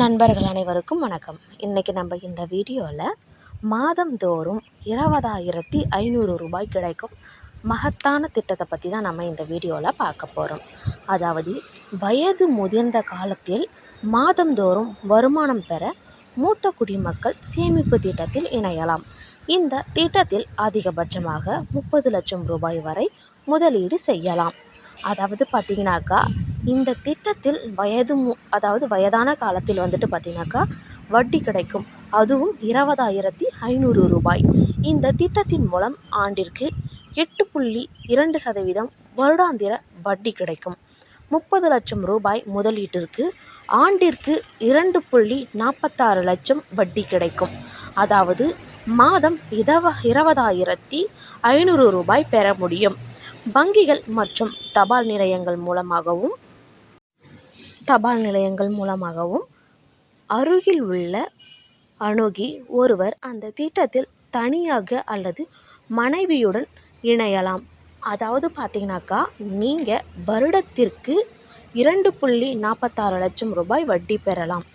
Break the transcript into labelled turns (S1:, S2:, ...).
S1: நண்பர்கள் அனைவருக்கும் வணக்கம். இன்றைக்கி நம்ம இந்த வீடியோவில் மாதந்தோறும் இருபதாயிரத்தி ஐநூறு ரூபாய் கிடைக்கும் மகத்தான திட்டத்தை பற்றி தான் நம்ம இந்த வீடியோவில் பார்க்க போகிறோம் அதாவது வயது முதிர்ந்த காலத்தில் மாதந்தோறும் வருமானம் பெற மூத்த குடிமக்கள் சேமிப்பு திட்டத்தில் இணையலாம். இந்த திட்டத்தில் அதிகபட்சமாக முப்பது லட்சம் ரூபாய் வரை முதலீடு செய்யலாம். அதாவது பார்த்தீங்கன்னாக்கா இந்த திட்டத்தில் வயது மு அதாவது வயதான காலத்தில் வந்துட்டு பார்த்தீங்கன்னாக்கா வட்டி கிடைக்கும். அதுவும் இருபதாயிரத்தி ஐநூறு ரூபாய். இந்த திட்டத்தின் மூலம் ஆண்டிற்கு எட்டு புள்ளி இரண்டு சதவீதம் வருடாந்திர வட்டி கிடைக்கும். முப்பது லட்சம் ரூபாய் முதலீட்டிற்கு ஆண்டிற்கு இரண்டு புள்ளி நாற்பத்தாறு லட்சம் வட்டி கிடைக்கும். அதாவது மாதம் இதவ இருபதாயிரத்தி ஐநூறு ரூபாய் பெற முடியும். வங்கிகள் மற்றும் தபால் நிலையங்கள் மூலமாகவும் தபால் நிலையங்கள் மூலமாகவும் அருகில் உள்ள அணுகி ஒருவர் அந்த திட்டத்தில் தனியாக அல்லது மனைவியுடன் இணையலாம். அதாவது பார்த்தீங்கன்னாக்கா நீங்கள் வருடத்திற்கு இரண்டு புள்ளி நாற்பத்தாறு லட்சம் ரூபாய் வட்டி பெறலாம்.